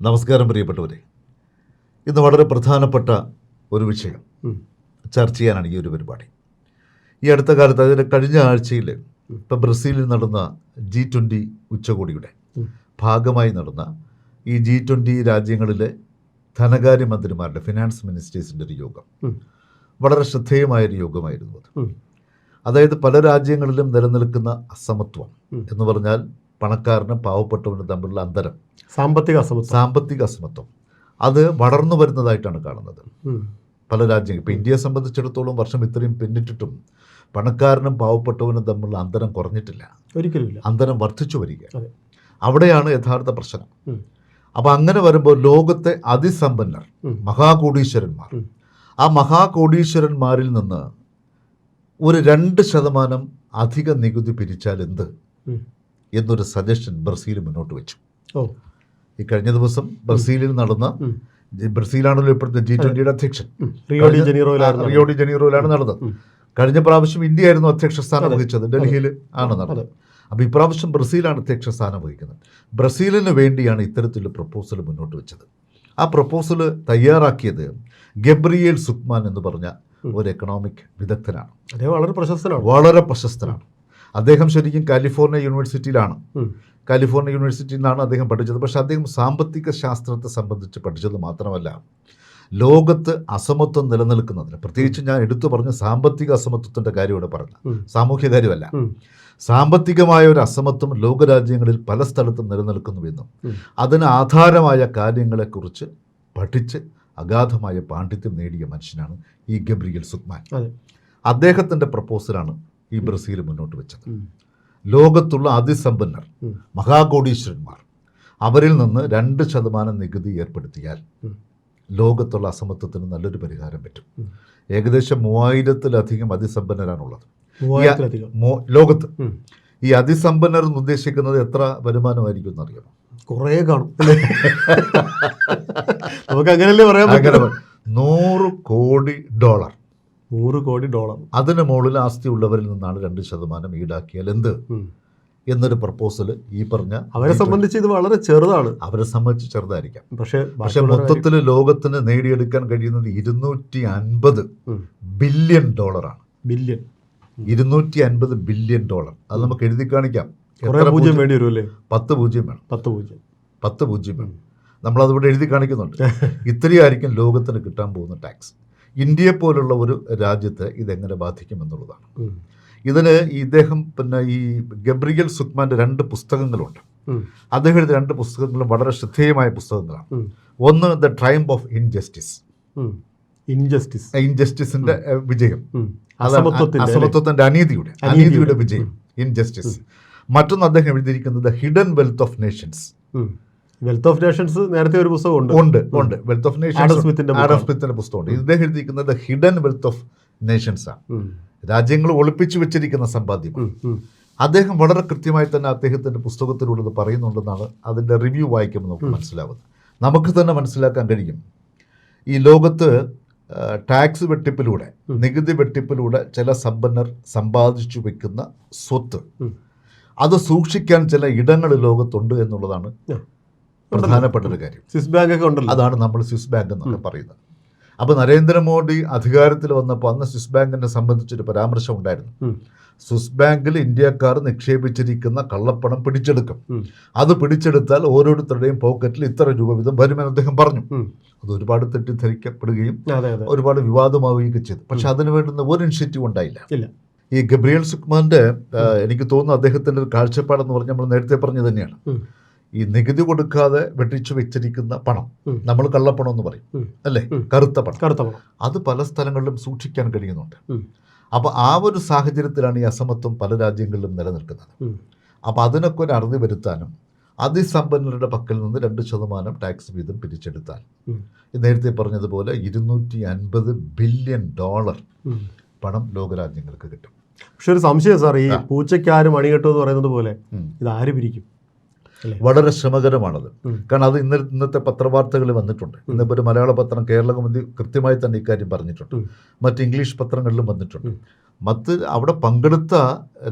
നമസ്കാരം പ്രിയപ്പെട്ടവരെ. ഇന്ന് വളരെ പ്രധാനപ്പെട്ട ഒരു വിഷയം ചർച്ച ചെയ്യാനാണ് ഈ ഒരു പരിപാടി. ഈ അടുത്ത കാലത്ത് അതിന്റെ കഴിഞ്ഞ ആഴ്ചയിൽ ഇപ്പം ബ്രസീലിൽ നടന്ന ജി ട്വന്റി ഉച്ചകോടിയുടെ ഭാഗമായി നടന്ന ഈ ജി ട്വന്റി രാജ്യങ്ങളിലെ ധനകാര്യമന്ത്രിമാരുടെ ഫിനാൻസ് മിനിസ്റ്റേഴ്സിന്റെ ഒരു യോഗം. വളരെ ശ്രദ്ധേയമായൊരു യോഗമായിരുന്നു അത്. അതായത് പല രാജ്യങ്ങളിലും നിലനിൽക്കുന്ന അസമത്വം എന്ന് പറഞ്ഞാൽ പണക്കാരനും പാവപ്പെട്ടവനും തമ്മിലുള്ള അന്തരം. സാമ്പത്തിക അസമത്വം. സാമ്പത്തിക അസമത്വം. അത് വളർന്നു വരുന്നതായിട്ടാണ് കാണുന്നത്. പല രാജ്യങ്ങൾ ഇപ്പോൾ ഇന്ത്യയെ സംബന്ധിച്ചിടത്തോളം വർഷം ഇത്രയും പിന്നിട്ടിട്ടും പണക്കാരനും പാവപ്പെട്ടവനും തമ്മിലുള്ള അന്തരം കുറഞ്ഞിട്ടില്ല. ഒരിക്കലുമില്ല. അന്തരം വർദ്ധിച്ചു വരിക അവിടെയാണ് യഥാർത്ഥ പ്രശ്നം. അപ്പോൾ അപ്പം അങ്ങനെ വരുമ്പോൾ ലോകത്തെ അതിസമ്പന്നർ. മഹാകോടീശ്വരന്മാർ. ആ മഹാകോടീശ്വരന്മാരിൽ നിന്ന് ഒരു രണ്ട് ശതമാനം അധിക നികുതി പിരിച്ചാൽ എന്ത്. എന്നൊരു സജഷൻ ബ്രസീൽ മുന്നോട്ട് വെച്ചു. ഓ. ഈ കഴിഞ്ഞ ദിവസം ബ്രസീലിൽ നടന്ന ബ്രസീലാണല്ലോ ഇപ്പോഴത്തെ ജി ട്വന്റിയുടെ അധ്യക്ഷൻ. റിയോഡി റിയോ ഡി ജനീറോയിലാണ് റിയോ ഡി ജനീറോയിലാണ് നടന്നത്. കഴിഞ്ഞ പ്രാവശ്യം ഇന്ത്യ ആയിരുന്നു അധ്യക്ഷ സ്ഥാനം വഹിച്ചത്. ഡൽഹിയിൽ ആണ്. നടന്നത്. അപ്പോൾ ഇപ്രാവശ്യം ബ്രസീലാണ് അധ്യക്ഷ സ്ഥാനം വഹിക്കുന്നത്. ബ്രസീലിന് വേണ്ടിയാണ് ഇത്തരത്തിലുള്ള പ്രപ്പോസൽ മുന്നോട്ട് വെച്ചത്. ആ പ്രപ്പോസൽ തയ്യാറാക്കിയത് ഗബ്രിയേൽ സുക്മാൻ എന്ന് പറഞ്ഞ ഒരു എക്കണോമിക് വിദഗ്ധനാണ്. അദ്ദേഹം വളരെ പ്രശസ്തനാണ്. വളരെ പ്രശസ്തനാണ്. അദ്ദേഹം ശരിക്കും കാലിഫോർണിയ യൂണിവേഴ്സിറ്റിയിലാണ്. കാലിഫോർണിയ യൂണിവേഴ്സിറ്റിയിൽ നിന്നാണ് അദ്ദേഹം പഠിച്ചത്. പക്ഷേ അദ്ദേഹം സാമ്പത്തിക ശാസ്ത്രത്തെ സംബന്ധിച്ച് പഠിച്ചത് മാത്രമല്ല ലോകത്ത് അസമത്വം നിലനിൽക്കുന്നതിന് പ്രത്യേകിച്ച് ഞാൻ എടുത്തു പറഞ്ഞ സാമ്പത്തിക അസമത്വത്തിന്റെ കാര്യമാണ് പറഞ്ഞത് പറഞ്ഞു സാമൂഹ്യ കാര്യമല്ല. സാമ്പത്തികമായ ഒരു അസമത്വം ലോകരാജ്യങ്ങളിൽ പല സ്ഥലത്തും നിലനിൽക്കുന്നുവെന്നും. അതിന് ആധാരമായ കാര്യങ്ങളെക്കുറിച്ച് പഠിച്ച് അഗാധമായ പാണ്ഡിത്യം നേടിയ മനുഷ്യനാണ് ഈ ഗബ്രിയൽ സുക്മാൻ. അദ്ദേഹത്തിന്റെ പ്രപ്പോസലാണ് ഈ ബ്രസീൽ മുന്നോട്ട് വെച്ചത്. ലോകത്തുള്ള അതിസമ്പന്നർ. മഹാകോടീശ്വരന്മാർ അവരിൽ നിന്ന് രണ്ട് ശതമാനം നികുതി ഏർപ്പെടുത്തിയാൽ ലോകത്തുള്ള അസമത്വത്തിന് നല്ലൊരു പരിഹാരം പറ്റും. ഏകദേശം മൂവായിരത്തിലധികം അതിസമ്പന്നരാണുള്ളത്. ലോകത്ത്. ഈ അതിസമ്പന്നർ എന്ന് ഉദ്ദേശിക്കുന്നത് എത്ര വരുമാനമായിരിക്കും എന്നറിയാമോ? കുറേ കാണും? നമുക്ക് അങ്ങനെയല്ലേ പറയാൻ നൂറ് കോടി ഡോളർ. നൂറ് കോടി ഡോളർ. അതിന് മുകളിൽ ആസ്തി ഉള്ളവരിൽ നിന്നാണ് രണ്ട് ശതമാനം ഈടാക്കിയാൽ എന്ത്? എന്നൊരു പ്രപ്പോസൽ ഈ പറഞ്ഞ അവരെ സംബന്ധിച്ച് ഇത് വളരെ ചെറുതാണ്. അവരെ സംബന്ധിച്ച് ചെറുതായിരിക്കാം. പക്ഷേ പക്ഷെ മൊത്തത്തിൽ ലോകത്തിന് നേടിയെടുക്കാൻ കഴിയുന്നത് ഇരുന്നൂറ്റി അൻപത്. ബില്യൺ ഡോളറാണ്. ബില്യൺ. ഇരുന്നൂറ്റി അൻപത് ബില്യൺ ഡോളർ. അത് നമുക്ക് എഴുതി കാണിക്കാം. പൂജ്യം? വേണ്ടി വരുമല്ലേ പത്ത് പൂജ്യം വേണം. പത്ത് പൂജ്യം. പത്ത് പൂജ്യം വേണം. നമ്മളതിവിടെ എഴുതി കാണിക്കുന്നുണ്ട്. ഇത്രയായിരിക്കും ലോകത്തിന് കിട്ടാൻ പോകുന്ന ടാക്സ് ഇന്ത്യയെ പോലുള്ള ഒരു രാജ്യത്തെ ഇതെങ്ങനെ ബാധിക്കുമെന്നുള്ളതാണ്. ഇതിന് ഇദ്ദേഹം പിന്നെ ഈ ഗബ്രിയൽ സുക്മാന്റെ രണ്ട് പുസ്തകങ്ങളുണ്ട്. അദ്ദേഹം എഴുതിയ രണ്ട് പുസ്തകങ്ങളും വളരെ ശ്രദ്ധേയമായ പുസ്തകങ്ങളാണ്. ഒന്ന് the triumph of injustice. Injustice. ഇൻജസ്റ്റിസിന്റെ വിജയം. അസമത്വത്തിന്റെ അനീതിയുടെ. അനീതിയുടെ വിജയം. ഇൻജസ്റ്റിസ്. മറ്റൊന്ന് അദ്ദേഹം എഴുതിയിരിക്കുന്നത് hidden wealth of nations. Wealth of nations നേരത്തെ ഒരു പുസ്തകമുണ്ട് ഉണ്ട്. ഉണ്ട് വെൽത്ത് ഓഫ് നേഷൻസ് പുസ്തകം. സ്മിത്തിന്റെ പുസ്തകമുണ്ട്. ഇദ്ദേഹം എഴുതിയിരിക്കുന്നത് ഹിഡൻ വെൽത്ത് ഓഫ് നേഷൻസ് ആണ്. രാജ്യങ്ങൾ ഒളിപ്പിച്ചു വെച്ചിരിക്കുന്ന സമ്പാദ്യം. അദ്ദേഹം വളരെ കൃത്യമായി തന്നെ അദ്ദേഹത്തിന്റെ പുസ്തകത്തിലുള്ളത് പറയുന്നുണ്ടെന്നാണ് അതിന്റെ റിവ്യൂ വായിക്കുമ്പോൾ നമുക്ക് മനസ്സിലാവുന്നത്. നമുക്ക് തന്നെ മനസ്സിലാക്കാൻ കഴിയും. ഈ ലോകത്ത് ടാക്സ് വെട്ടിപ്പിലൂടെ നികുതി വെട്ടിപ്പിലൂടെ ചില സമ്പന്നർ സമ്പാദിച്ചു വെക്കുന്ന സ്വത്ത്. അത് സൂക്ഷിക്കാൻ ചില ഇടങ്ങൾ ലോകത്തുണ്ട് എന്നുള്ളതാണ്. പ്രധാനപ്പെട്ട ഒരു കാര്യം. സ്വിസ് ബാങ്ക് ഒക്കെ ഉണ്ടല്ലോ. അതാണ് നമ്മൾ സ്വിസ് ബാങ്ക് എന്നൊക്കെ പറയുന്നത്. അപ്പോൾ നരേന്ദ്രമോദി അധികാരത്തിൽ വന്നപ്പോൾ അന്ന് സ്വിസ് ബാങ്കിനെ സംബന്ധിച്ചൊരു പരാമർശം ഉണ്ടായിരുന്നു. സ്വിസ് ബാങ്കിൽ ഇന്ത്യക്കാർ നിക്ഷേപിച്ചിരിക്കുന്ന കള്ളപ്പണം പിടിച്ചെടുക്കും. അത് പിടിച്ചെടുത്താൽ ഓരോരുത്തരുടെയും പോക്കറ്റിൽ ഇത്ര രൂപ വീതം വരുമെന്ന് അദ്ദേഹം പറഞ്ഞു. അത് ഒരുപാട് തെറ്റിദ്ധരിക്കപ്പെടുകയും ഒരുപാട് വിവാദമാവുകയൊക്കെ ചെയ്തു. പക്ഷെ അതിന് വേണ്ടുന്ന ഒരു ഇനിഷ്യേറ്റീവ് ഉണ്ടായില്ല. ഈ ഗബ്രിയൽ സുക്മാന്റെ എനിക്ക് തോന്നുന്നു അദ്ദേഹത്തിന്റെ ഒരു കാഴ്ചപ്പാടെന്ന് പറഞ്ഞാൽ നമ്മൾ നേരത്തെ പറഞ്ഞു തന്നെയാണ്. ഈ നികുതി കൊടുക്കാതെ വെട്ടിച്ചു വെച്ചിരിക്കുന്ന പണം നമ്മൾ കള്ളപ്പണം എന്ന് പറയും. അല്ലേ. കറുത്ത പണം. കറുത്ത പണം. അത് പല സ്ഥലങ്ങളിലും സൂക്ഷിക്കാൻ കഴിയുന്നുണ്ട്. അപ്പൊ അപ്പോൾ ആ ഒരു സാഹചര്യത്തിലാണ് ഈ അസമത്വം പല രാജ്യങ്ങളിലും നിലനിൽക്കുന്നത്. അപ്പൊ അപ്പോൾ അതിനൊക്കെ ഒരു അറുതി വരുത്താനും അതിസമ്പന്നരുടെ പക്കൽ നിന്ന് രണ്ട് ശതമാനം ടാക്സ് വീതം പിരിച്ചെടുത്താൽ. നേരത്തെ പറഞ്ഞതുപോലെ ഇരുന്നൂറ്റി അൻപത് ബില്യൺ ഡോളർ. പണം ലോകരാജ്യങ്ങൾക്ക് കിട്ടും. പക്ഷെ ഒരു സംശയം സാർ ഈ പൂച്ചയ്ക്ക് ആര് മണി കെട്ടും എന്ന് പറയുന്നത് പോലെ ഇത് ആര് പിരിക്കും? വളരെ ശ്രമകരമാണത്. കാരണം അത് ഇന്ന ഇന്നത്തെ പത്രവാർത്തകളിൽ വന്നിട്ടുണ്ട്. ഇന്നിപ്പോൾ ഒരു മലയാള പത്രം കേരളകൗമുദി കൃത്യമായി തന്നെ ഇക്കാര്യം പറഞ്ഞിട്ടുണ്ട്. മറ്റ് ഇംഗ്ലീഷ് പത്രങ്ങളിലും വന്നിട്ടുണ്ട്. മറ്റ് അവിടെ പങ്കെടുത്ത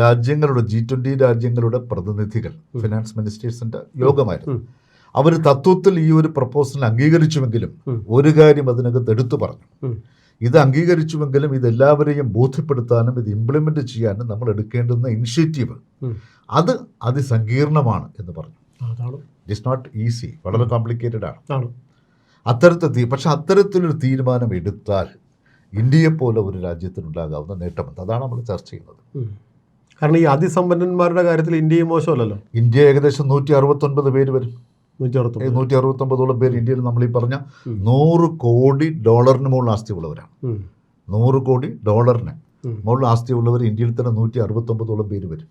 രാജ്യങ്ങളുടെ ജി ട്വന്റി രാജ്യങ്ങളുടെ പ്രതിനിധികൾ ഫിനാൻസ് മിനിസ്റ്റേഴ്സിന്റെ യോഗമായിരുന്നു. അവർ തത്വത്തിൽ ഈ ഒരു പ്രപ്പോസൽ അംഗീകരിച്ചുവെങ്കിലും ഒരു കാര്യം അതിനകത്ത് എടുത്തു പറഞ്ഞു. ഇത് അംഗീകരിച്ചുവെങ്കിലും ഇതെല്ലാവരെയും ബോധ്യപ്പെടുത്താനും ഇത് ഇംപ്ലിമെന്റ് ചെയ്യാനും നമ്മൾ എടുക്കേണ്ടുന്ന ഇനിഷ്യേറ്റീവ്. അത് അതിസങ്കീർണമാണ് എന്ന് പറഞ്ഞു. ഇറ്റ്സ് നോട്ട് ഈസി വളരെ കോംപ്ലിക്കേറ്റഡ് ആണ്. അത്തരത്തെ പക്ഷെ അത്തരത്തിലൊരു തീരുമാനം എടുത്താൽ ഇന്ത്യയെപ്പോലെ ഒരു രാജ്യത്തിനുണ്ടാകാവുന്ന നേട്ടമുണ്ട് അതാണ് നമ്മൾ ചർച്ച ചെയ്യുന്നത്. കാരണം ഈ അതിസമ്പന്നന്മാരുടെ കാര്യത്തിൽ ഇന്ത്യയും മോശമല്ലല്ലോ? ഇന്ത്യ ഏകദേശം നൂറ്റി അറുപത്തൊൻപത് പേര് വരും. നൂറ്റി അറുപത്തൊമ്പത് നൂറ്റി അറുപത്തൊമ്പതോളം പേര് ഇന്ത്യയിൽ നമ്മൾ ഈ പറഞ്ഞ. നൂറ് കോടി ഡോളറിന് മുകളിൽ ആസ്തി ഉള്ളവരാണ് നൂറ് കോടി ഡോളറിന്. ഉം. ആസ്തി ഉള്ളവർ ഇന്ത്യയിൽ തന്നെ നൂറ്റി അറുപത്തൊമ്പതോളം പേര് വരും.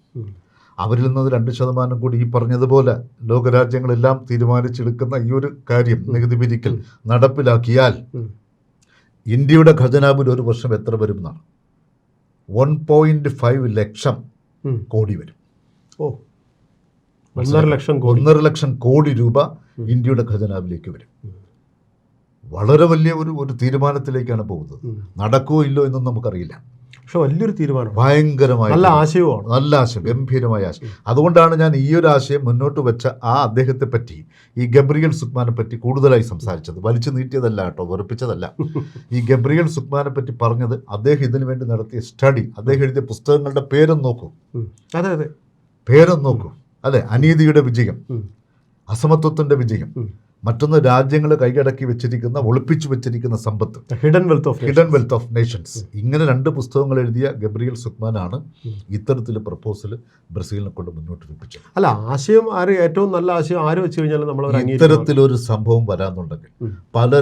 അവരിൽ നിന്ന് രണ്ട് ശതമാനം കൂടി ഈ പറഞ്ഞതുപോലെ ലോകരാജ്യങ്ങളെല്ലാം തീരുമാനിച്ചെടുക്കുന്ന ഈ ഒരു കാര്യം നികുതി പിരിക്കൽ നടപ്പിലാക്കിയാൽ. ഇന്ത്യയുടെ ഖജനാവിൽ ഒരു വർഷം എത്ര വരും എന്നാണ്? One point five lakh. Crore വരും. ഓ. ഒന്നര ലക്ഷം കോടി. ഒന്നര ലക്ഷം കോടി രൂപ ഇന്ത്യയുടെ ഖജനാവിലേക്ക് വരും. വളരെ വലിയ ഒരു ഒരു തീരുമാനത്തിലേക്കാണ് പോകുന്നത്. നടക്കുമോ ഇല്ലോ എന്നൊന്നും നമുക്കറിയില്ല. പക്ഷെ വലിയൊരു തീരുമാനം. ഭയങ്കരമായ നല്ല ആശയമാണ് നല്ല ആശയം ഗംഭീരമായ ആശയം. അതുകൊണ്ടാണ് ഞാൻ ഈ ഒരു ആശയം മുന്നോട്ട് വെച്ച ആ അദ്ദേഹത്തെ പറ്റി ഈ ഗബ്രിയൽ സുക്മാനെ പറ്റി കൂടുതലായി സംസാരിച്ചത്. വലിച്ചു നീട്ടിയതല്ല കേട്ടോ വെറുപ്പിച്ചതല്ല ഈ ഗബ്രിയൽ സുക്മാനെ പറ്റി പറഞ്ഞത് അദ്ദേഹം ഇതിനു വേണ്ടി നടത്തിയ സ്റ്റഡി അദ്ദേഹം എഴുതിയ പുസ്തകങ്ങളുടെ പേരും നോക്കും. അതെ അതെ. പേരും നോക്കൂ. അതെ അനീതിയുടെ വിജയം. അസമത്വത്തിന്റെ വിജയം. മറ്റൊന്ന് രാജ്യങ്ങൾ കൈയടക്കി വെച്ചിരിക്കുന്ന ഒളിപ്പിച്ചു വെച്ചിരിക്കുന്ന സമ്പത്ത്. Hidden wealth of hidden wealth of nations ഇങ്ങനെ രണ്ട് പുസ്തകങ്ങൾ എഴുതിയ ഗബ്രിയൽ സുക്മാനാണ്. ഇത്തരത്തിൽ പ്രപ്പോസൽ ബ്രസീലിനെ കൊണ്ട് മുന്നോട്ട് വെപ്പിച്ചത് അല്ല ആശയം ആര് ഏറ്റവും നല്ല ആശയം ആര് വെച്ച് കഴിഞ്ഞാൽ നമ്മൾ ഇത്തരത്തിലൊരു സംഭവം വരാന്നുണ്ടെങ്കിൽ പല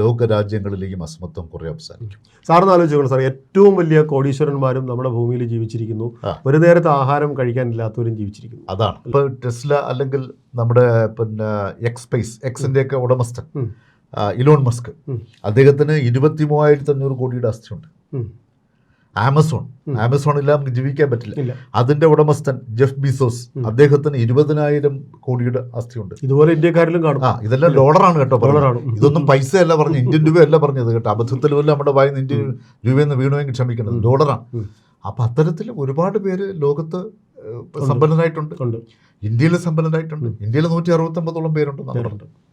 ലോക രാജ്യങ്ങളിലെയും അസമത്വം കുറേ അവസാനിക്കും. സാറിന് ആലോചിക്കണം സാർ ഏറ്റവും വലിയ കോടീശ്വരന്മാരും നമ്മുടെ ഭൂമിയിൽ ജീവിച്ചിരിക്കുന്നു. ഒരു നേരത്തെ ആഹാരം കഴിക്കാനില്ലാത്തവരും ജീവിച്ചിരിക്കുന്നു. അതാണ്. ഇപ്പോൾ ടെസ്ല അല്ലെങ്കിൽ നമ്മുടെ പിന്നെ എക്സ് സ്പേസ് എക്സിന്റെ ഒക്കെ ഉടമസ്ഥൻ ഇലോൺ മസ്ക് അദ്ദേഹത്തിന് ഇരുപത്തി മൂവായിരത്തി അഞ്ഞൂറ് കോടിയുടെ ആസ്തിയുണ്ട് ആമസോൺ ആമസോൺ എല്ലാം ജീവിക്കാൻ പറ്റില്ല. അതിന്റെ ഉടമസ്ഥൻ ജെഫ് ബിസോസ് അദ്ദേഹത്തിന് ഇരുപതിനായിരം കോടിയുടെ ആസ്തിയുണ്ട്. ഇതുപോലെ ഇന്ത്യക്കാരിലും കാണും. ആ ഇതെല്ലാം ഡോളറാണ് കേട്ടോ ഡോളറാണ്. ഇതൊന്നും പൈസ അല്ല പറഞ്ഞു ഇന്ത്യൻ രൂപ അല്ല പറഞ്ഞത് കേട്ടോ. അബദ്ധത്തിൽ പോലും നമ്മുടെ വായിൽ നിന്ന് ഇന്ത്യൻ രൂപയെന്ന് വീണുവെങ്കിൽ ക്ഷമിക്കണം. ഡോളറാണ്. അപ്പൊ അത്തരത്തിൽ ഒരുപാട് പേര് ലോകത്ത് സമ്പന്നരായിട്ടുണ്ട്. ഇന്ത്യയിൽ സമ്പന്നരായിട്ടുണ്ട്. ഇന്ത്യയിൽ നൂറ്റി അറുപത്തൊമ്പതോളം പേരുണ്ട്.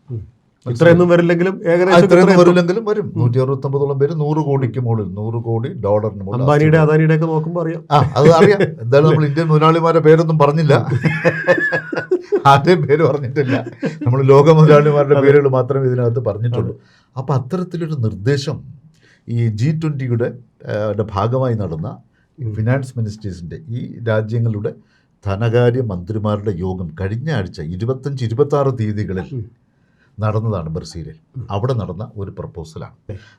ഉം. ഇത്രയൊന്നും വരില്ലെങ്കിലും ഏകദേശം ഇത്രയൊന്നും വരില്ലെങ്കിലും വരും. നൂറ്റി അറുപത്തൊമ്പതോളം പേര് നൂറ് കോടിക്ക് മുകളിൽ നൂറ് കോടി ഡോളറിന് മുകളിൽ അംബാനിയുടെ അദാനിയുടെ ഒക്കെ നോക്കുമ്പോൾ അറിയാം. ആ അത് അറിയാം. എന്തായാലും നമ്മൾ ഇന്ത്യൻ മുതലാളിമാരെ പേരൊന്നും പറഞ്ഞില്ല. ആരുടെയും പേര് പറഞ്ഞിട്ടില്ല. നമ്മൾ ലോക മുതലാളിമാരുടെ പേരുകൾ മാത്രമേ ഇതിനകത്ത് പറഞ്ഞിട്ടുള്ളൂ. അപ്പോൾ അത്തരത്തിലൊരു നിർദ്ദേശം ഈ ജി ട്വന്റിയുടെ ഭാഗമായി നടന്ന ഫിനാൻസ് മിനിസ്റ്റേഴ്സിന്റെ ഈ രാജ്യങ്ങളുടെ ധനകാര്യ മന്ത്രിമാരുടെ യോഗം കഴിഞ്ഞ ആഴ്ച ഇരുപത്തഞ്ച് ഇരുപത്താറ് തീയതികളിൽ നടന്നതാണ് ബ്രസീലിൽ അവിടെ നടന്ന ഒരു പ്രപ്പോസലാണ്.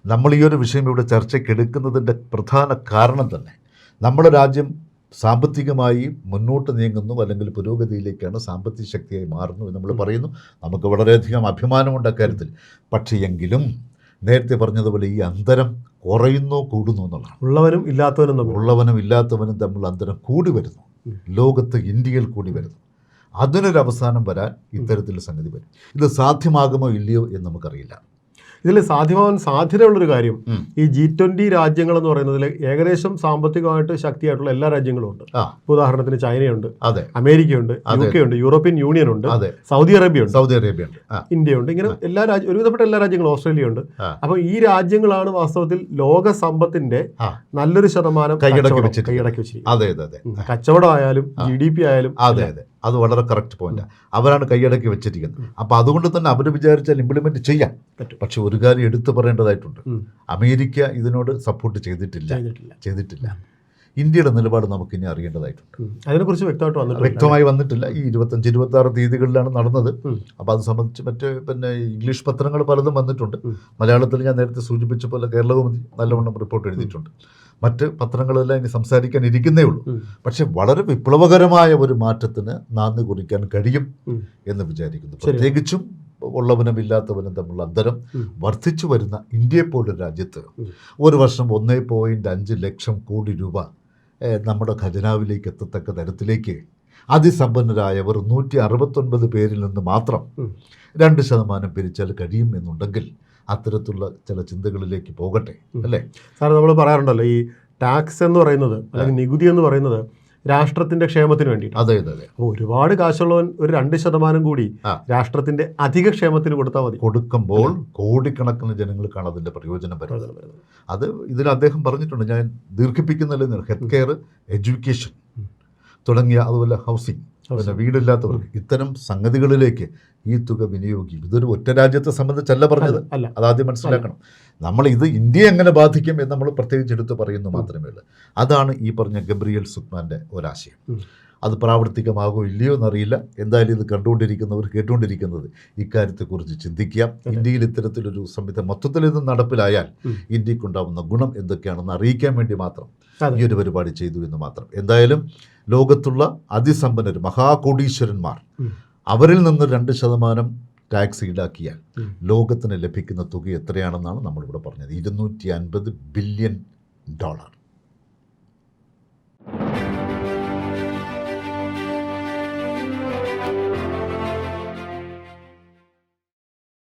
നമ്മൾ ഈ ഒരു വിഷയം ഇവിടെ ചർച്ചയ്ക്ക് എടുക്കുന്നതിന്റെ പ്രധാന കാരണം തന്നെ നമ്മുടെ രാജ്യം സാമ്പത്തികമായി മുന്നോട്ട് നീങ്ങുന്നു അല്ലെങ്കിൽ പുരോഗതിയിലേക്കാണ് സാമ്പത്തിക ശക്തിയായി മാറുന്നു എന്ന് നമ്മൾ പറയുന്നു. നമുക്ക് വളരെയധികം അഭിമാനമുണ്ട് അക്കാര്യത്തിൽ. പക്ഷേ എങ്കിലും നേരത്തെ പറഞ്ഞതുപോലെ ഈ അന്തരം കുറയുന്നു കൂടുന്നു എന്നുള്ളതാണ്. ഉള്ളവനും ഇല്ലാത്തവനും ഉള്ളവനും ഇല്ലാത്തവനും തമ്മിൽ അന്തരം കൂടി വരുന്നു. ലോകത്ത് ഇന്ത്യയിൽ കൂടി വരുന്നു. അതിനൊരു അവസാനം വരാൻ ഇത്തരത്തിലുള്ള സംഗതി വരും. ഇത് സാധ്യമാകുമോ ഇല്ലയോ എന്ന് നമുക്കറിയില്ല. ഇതിൽ സാധ്യമാവാൻ സാധ്യതയുള്ളൊരു കാര്യം. ഈ ജി ട്വന്റി രാജ്യങ്ങൾ എന്ന് പറയുന്നതിൽ ഏകദേശം സാമ്പത്തികമായിട്ട് ശക്തിയായിട്ടുള്ള എല്ലാ രാജ്യങ്ങളും ഉണ്ട് ഉദാഹരണത്തിന് ചൈനയുണ്ട് അമേരിക്കയുണ്ട് യു കെ ഉണ്ട് യൂറോപ്യൻ യൂണിയൻ ഉണ്ട് സൗദി അറേബ്യ ഉണ്ട് സൗദി അറേബ്യ ഉണ്ട് ഇന്ത്യ ഉണ്ട് ഇങ്ങനെ എല്ലാ രാജ്യം ഒരുവിധപ്പെട്ട എല്ലാ രാജ്യങ്ങളും ഓസ്ട്രേലിയ ഉണ്ട് അപ്പൊ ഈ രാജ്യങ്ങളാണ് വാസ്തവത്തിൽ ലോക സമ്പത്തിന്റെ നല്ലൊരു ശതമാനം കൈയടക്കി വെച്ചിരിക്കുന്നത്. കച്ചവടം ആയാലും ജി ഡി പി ആയാലും അതെ അതെ. അത് വളരെ കറക്റ്റ് പോയിന്റാണ് അവരാണ് കൈയടക്കി വെച്ചിരിക്കുന്നത്. അപ്പോൾ അതുകൊണ്ട് തന്നെ അവർ വിചാരിച്ചാൽ ഇംപ്ലിമെന്റ് ചെയ്യാം. പക്ഷെ ഒരു കാര്യം എടുത്തു പറയേണ്ടതായിട്ടുണ്ട്. അമേരിക്ക ഇതിനോട് സപ്പോർട്ട് ചെയ്തിട്ടില്ല. ചെയ്തിട്ടില്ല. ഇന്ത്യയുടെ നിലപാട് നമുക്ക് ഇനി അറിയേണ്ടതായിട്ടുണ്ട് അതിനെക്കുറിച്ച് വ്യക്തമായിട്ട് വന്നിട്ട് വ്യക്തമായി വന്നിട്ടില്ല. ഈ ഇരുപത്തഞ്ച് ഇരുപത്തി ആറ് തീയതികളിലാണ് നടന്നത്. അപ്പോൾ അത് സംബന്ധിച്ച് മറ്റ് പിന്നെ ഇംഗ്ലീഷ് പത്രങ്ങൾ പലതും വന്നിട്ടുണ്ട്. മലയാളത്തിൽ ഞാൻ നേരത്തെ സൂചിപ്പിച്ച പോലെ കേരളകൗമുദി നല്ലവണ്ണം റിപ്പോർട്ട് എഴുതിയിട്ടുണ്ട്. മറ്റ് പത്രങ്ങളെല്ലാം ഇനി സംസാരിക്കാൻ ഇരിക്കുന്നേ ഉള്ളൂ. പക്ഷെ വളരെ വിപ്ലവകരമായ ഒരു മാറ്റത്തിന് നാന്ദി കുറിക്കാൻ കഴിയും എന്ന് വിചാരിക്കുന്നു. പ്രത്യേകിച്ചും ഉള്ളവനും ഇല്ലാത്തവനും തമ്മിലുള്ള അന്തരം. വർദ്ധിച്ചു വരുന്ന ഇന്ത്യയെ പോലൊരു രാജ്യത്ത് ഒരു വർഷം ഒന്നേ പോയിന്റ് അഞ്ച് ലക്ഷം കോടി രൂപ നമ്മുടെ ഖജനാവിലേക്ക് എത്തത്തക്ക തരത്തിലേക്ക് അതിസമ്പന്നരായവർ നൂറ്റി അറുപത്തൊൻപത് പേരിൽ നിന്ന് മാത്രം. രണ്ട് ശതമാനം പിരിച്ചാൽ കഴിയും എന്നുണ്ടെങ്കിൽ അത്തരത്തിലുള്ള ചില ചിന്തകളിലേക്ക് പോകട്ടെ അല്ലേ? സാർ നമ്മൾ പറയാറുണ്ടല്ലോ ഈ ടാക്സ് എന്ന് പറയുന്നത് അല്ലെങ്കിൽ നികുതി എന്ന് പറയുന്നത് രാഷ്ട്രത്തിന്റെ ക്ഷേമത്തിന് വേണ്ടിയിട്ട്. അതെ അതെ അപ്പോൾ ഒരുപാട് കാശുള്ളവൻ ഒരു രണ്ട് ശതമാനം കൂടി രാഷ്ട്രത്തിന്റെ അധിക ക്ഷേമത്തിന് കൊടുത്താൽ മതി. കൊടുക്കുമ്പോൾ കോടിക്കണക്കിന് ജനങ്ങൾക്കാണ് അതിന്റെ പ്രയോജനം വരുന്നത്. അത് ഇതിൽ അദ്ദേഹം പറഞ്ഞിട്ടുണ്ട് ഞാൻ ദീർഘിപ്പിക്കുന്നില്ല ഹെൽത്ത് കെയർ എഡ്യൂക്കേഷൻ തുടങ്ങിയ അതുപോലെ ഹൗസിംഗ്. പിന്നെ വീടില്ലാത്തവർക്ക് ഇത്തരം സംഗതികളിലേക്ക് ഈ തുക വിനിയോഗിക്കും. ഇതൊരു ഒറ്റ രാജ്യത്തെ സംബന്ധിച്ചല്ല പറഞ്ഞത്. അല്ല അതാദ്യം മനസ്സിലാക്കണം. നമ്മൾ ഇത് ഇന്ത്യയെ എങ്ങനെ ബാധിക്കും എന്ന് നമ്മൾ പ്രത്യേകിച്ച് എടുത്ത് പറയുന്നു മാത്രമേ ഉള്ളൂ. അതാണ് ഈ പറഞ്ഞ ഗബ്രിയൽ സുക്മാന്റെ ഒരാശയം. അത് പ്രാവർത്തികമാകോ ഇല്ലയോ എന്നറിയില്ല. എന്തായാലും ഇത് കണ്ടുകൊണ്ടിരിക്കുന്നവർ കേട്ടുകൊണ്ടിരിക്കുന്നത് ഇക്കാര്യത്തെക്കുറിച്ച് ചിന്തിക്കുക. ഇന്ത്യയിൽ ഇത്തരത്തിലൊരു സംവിധാനം മൊത്തത്തിൽ ഇത് നടപ്പിലായാൽ. ഇന്ത്യക്കുണ്ടാവുന്ന ഗുണം എന്തൊക്കെയാണെന്ന് അറിയിക്കാൻ വേണ്ടി മാത്രം ഈ ഒരു പരിപാടി ചെയ്തു എന്ന് മാത്രം. എന്തായാലും ലോകത്തുള്ള അതിസമ്പന്നർ മഹാകോടീശ്വരന്മാർ അവരിൽ നിന്ന് രണ്ട് ശതമാനം ടാക്സ് ഈടാക്കിയാൽ ലോകത്തിന് ലഭിക്കുന്ന തുക എത്രയാണെന്നാണ് നമ്മളിവിടെ പറഞ്ഞത്. ഇരുന്നൂറ്റി അൻപത് ബില്യൺ ഡോളർ.